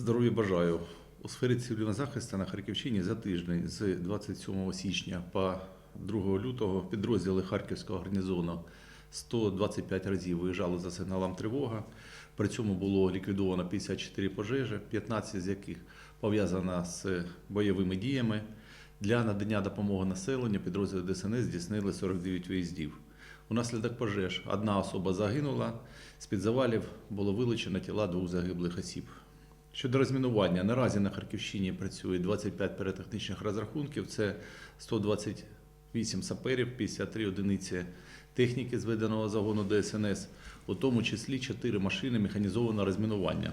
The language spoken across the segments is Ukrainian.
Здоров'я бажаю. У сфері цивільного захисту на Харківщині за тиждень з 27 січня по 2 лютого підрозділи Харківського гарнізону 125 разів виїжджали за сигналом тривога. При цьому було ліквідовано 54 пожежі, 15 з яких пов'язано з бойовими діями. Для надання допомоги населенню підрозділи ДСНС здійснили 49 виїздів. Унаслідок пожеж одна особа загинула. З-під завалів було вилучено тіла двох загиблих осіб. Щодо розмінування, наразі на Харківщині працює 25 піротехнічних розрахунків. Це 128 саперів, 53 одиниці техніки зведеного загону ДСНС, у тому числі 4 машини механізованого розмінування.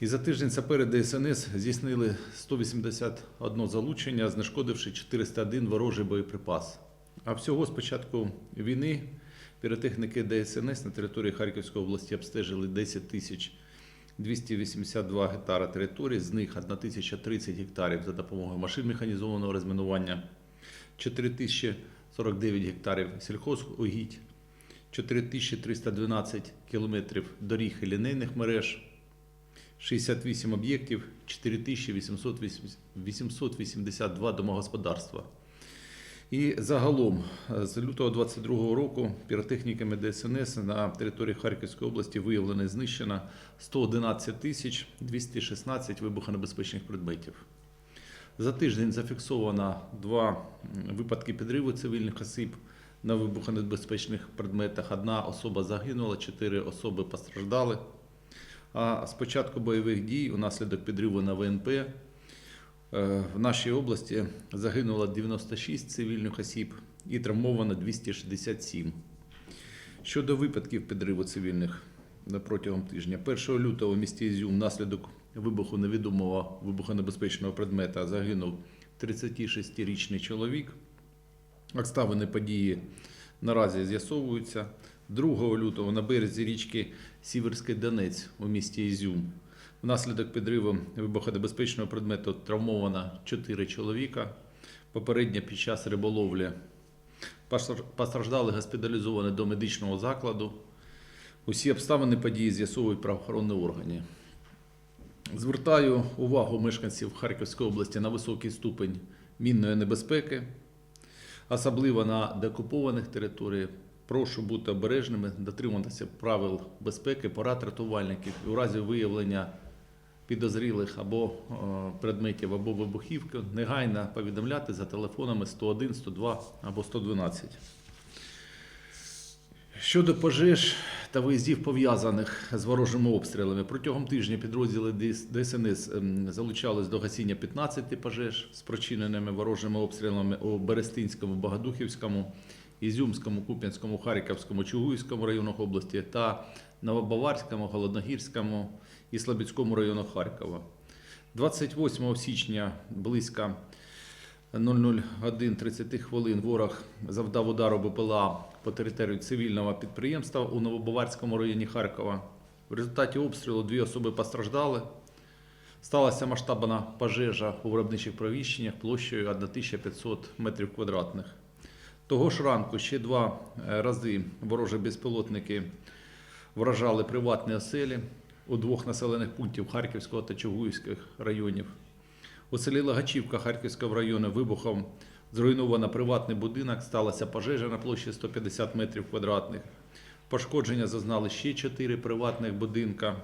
І за тиждень сапери ДСНС здійснили 181 залучення, знешкодивши 401 ворожий боєприпас. А всього з початку війни піротехніки ДСНС на території Харківської області обстежили 10 тисяч 282 гектара території, з них 1030 гектарів за допомогою машин механізованого розмінування, 4049 гектарів сільхозугідь, 4312 кілометрів доріг і лінейних мереж, 68 об'єктів, 4882 домогосподарства. І загалом е, з лютого 2022 року піротехніками ДСНС на території Харківської області виявлено і знищено 111 тисяч 216 вибухонебезпечних предметів. За тиждень зафіксовано два випадки підриву цивільних осіб на вибухонебезпечних предметах. Одна особа загинула, чотири особи постраждали. А з початку бойових дій унаслідок підриву на ВНП в нашій області загинуло 96 цивільних осіб і травмовано 267. Щодо випадків підриву цивільних протягом тижня, 1 лютого в місті Ізюм внаслідок вибуху невідомого вибухонебезпечного предмета загинув 36-річний чоловік. Обставини події наразі з'ясовуються. 2 лютого на березі річки Сіверський Донець у місті Ізюм. Внаслідок підриву вибухонебезпечного предмету травмовано 4 чоловіка. Попередньо під час риболовлі постраждали госпіталізовані до медичного закладу. Усі обставини події з'ясовують правоохоронні органи. Звертаю увагу мешканців Харківської області на високий ступень мінної небезпеки, особливо на деокупованих територіях. Прошу бути обережними, дотримуватися правил безпеки, порад рятувальників і у разі виявлення підозрілих або е, предметів або вибухівки негайно повідомляти за телефонами 101, 102 або 112. Щодо пожеж та виїздів пов'язаних з ворожими обстрілами, протягом тижня підрозділи ДС- ДСНС ем, залучались до гасіння 15 пожеж, спричиненими ворожими обстрілами у Берестинському, Богодухівському, Ізюмському, Куп'янському, Харківському, Чугуївському районах області та Новобаварському, Голодногірському і Слобідському районах Харкова. 28 січня близько 001.30 хвилин ворог завдав удару БПЛА по території цивільного підприємства у Новобаварському районі Харкова. В результаті обстрілу дві особи постраждали. Сталася масштабна пожежа у виробничих приміщеннях площею 1500 метрів квадратних. Того ж ранку ще два рази ворожі безпілотники вражали приватні оселі у двох населених пунктів Харківського та Чугуївських районів. У селі Лагачівка Харківського району вибухом зруйновано приватний будинок, сталася пожежа на площі 150 метрів квадратних. Пошкодження зазнали ще чотири приватних будинка,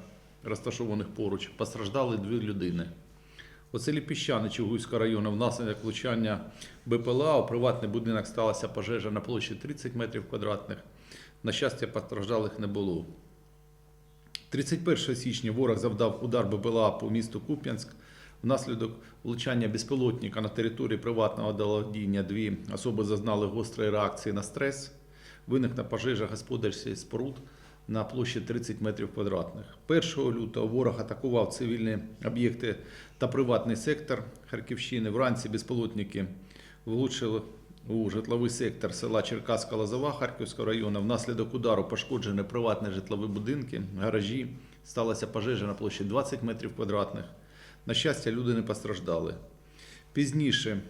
розташованих поруч. Постраждали дві людини. У селі Піщани Чугуйського району внаслідок влучання БПЛА у приватний будинок сталася пожежа на площі 30 метрів квадратних. На щастя, постраждалих не було. 31 січня ворог завдав удар БПЛА по місту Куп'янськ. Внаслідок влучання безпілотника на території приватного володіння дві особи зазнали гострої реакції на стрес. Виникла пожежа господарських споруд на площі 30 метрів квадратних. 1 лютого ворог атакував цивільні об'єкти та приватний сектор Харківщини. Вранці безпілотники влучили у житловий сектор села Черкаська Лозова Харківського району. Внаслідок удару пошкоджені приватні житлові будинки, гаражі. Сталася пожежа на площі 20 метрів квадратних. На щастя, люди не постраждали. Пізніше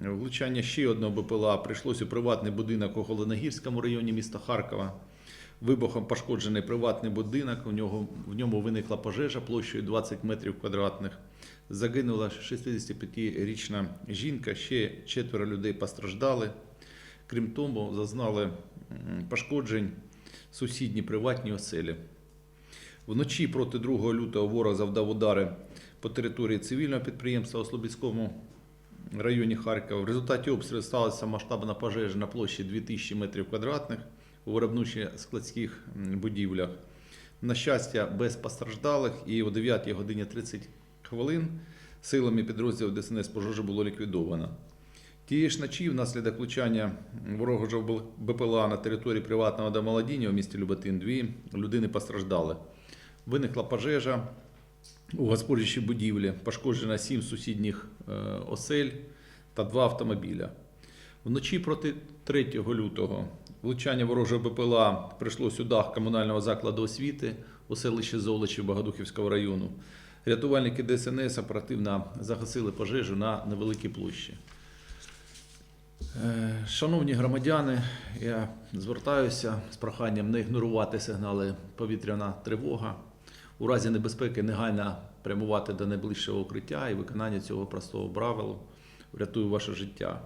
влучання ще одного БПЛА прийшлось у приватний будинок у Голоногірському районі міста Харкова. Вибухом пошкоджений приватний будинок. У нього в ньому виникла пожежа площею 20 метрів квадратних. Загинула 65-річна жінка. Ще четверо людей постраждали. Крім того, зазнали пошкоджень сусідні приватні оселі. Вночі проти 2 лютого ворог завдав удари по території цивільного підприємства у Слобідському районі Харкова. В результаті обстрілу сталася масштабна пожежа на площі 2000 метрів квадратних у виробничих складських будівлях. На щастя, без постраждалих і о 9 годині 30 хвилин силами підрозділів ДСНС пожежа було ліквідовано. Тієї ж ночі, внаслідок влучання ворожого БПЛА на території приватного домолодіння у місті Люботин, дві людини постраждали. Виникла пожежа у господарчій будівлі, пошкоджено сім сусідніх е, осель та два автомобіля. Вночі проти 3 лютого влучання ворожого БПЛА прийшлось у дах комунального закладу освіти у селищі Золочі Богодухівського району. Рятувальники ДСНС оперативно загасили пожежу на невеликій площі. Е, Шановні громадяни, я звертаюся з проханням не ігнорувати сигнали повітряна тривога. У разі небезпеки негайно прямувати до найближчого укриття і виконання цього простого правила врятує ваше життя.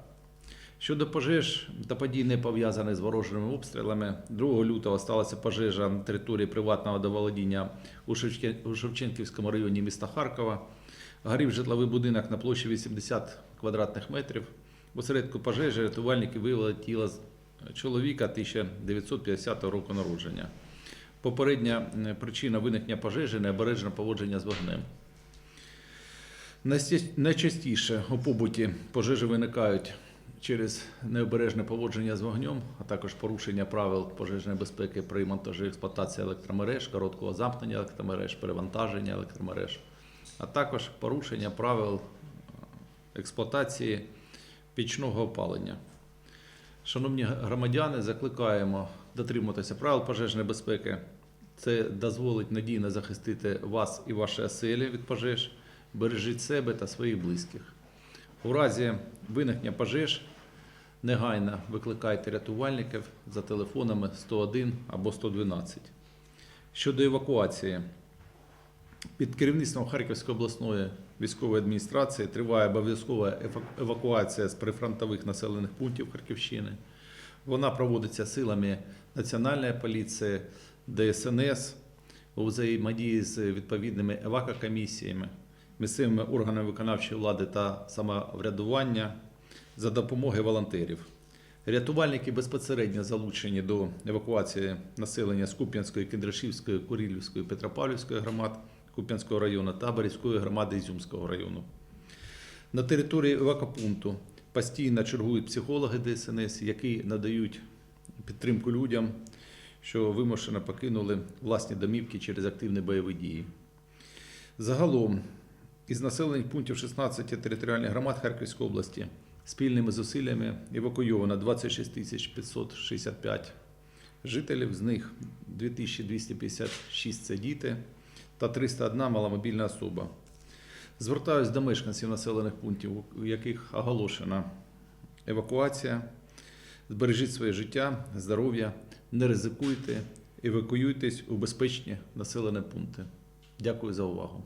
Щодо пожеж та подій, не пов'язаних з ворожими обстрілами, 2 лютого сталася пожежа на території приватного доволодіння у Шевченківському районі міста Харкова. Горів житловий будинок на площі 80 квадратних метрів. У середку пожежі рятувальники виявили тіло чоловіка 1950 року народження. Попередня причина виникнення пожежі необережне поводження з вогнем. Найчастіше у побуті пожежі виникають через необережне поводження з вогнем, а також порушення правил пожежної безпеки при монтажі експлуатації електромереж, короткого замкнення електромереж, перевантаження електромереж, а також порушення правил е, експлуатації пічного опалення. Шановні громадяни, закликаємо дотримуватися правил пожежної безпеки. Це дозволить надійно захистити вас і ваші оселі від пожеж. Бережіть себе та своїх близьких. У разі виникнення пожеж негайно викликайте рятувальників за телефонами 101 або 112. Щодо евакуації, під керівництвом Харківської обласної військової адміністрації триває обов'язкова евакуація з прифронтових населених пунктів Харківщини. Вона проводиться силами Національної поліції, ДСНС у взаємодії з відповідними евакокомісіями, місцевими органами виконавчої влади та самоврядування за допомогою волонтерів. Рятувальники безпосередньо залучені до евакуації населення з Куп'янської, Кіндрашівської, Курілівської, Петропавлівської громад Куп'янського району та Борівської громади Ізюмського району. На території евакопункту постійно чергують психологи ДСНС, які надають підтримку людям, що вимушено покинули власні домівки через активні бойові дії. Загалом із населених пунктів 16 територіальних громад Харківської області спільними зусиллями евакуйовано 26 тисяч 565 жителів, з них 2256 – це діти та 301 маломобільна особа. Звертаюсь до мешканців населених пунктів, у яких оголошена евакуація. Збережіть своє життя, здоров'я, не ризикуйте, евакуюйтесь у безпечні населені пункти. Дякую за увагу.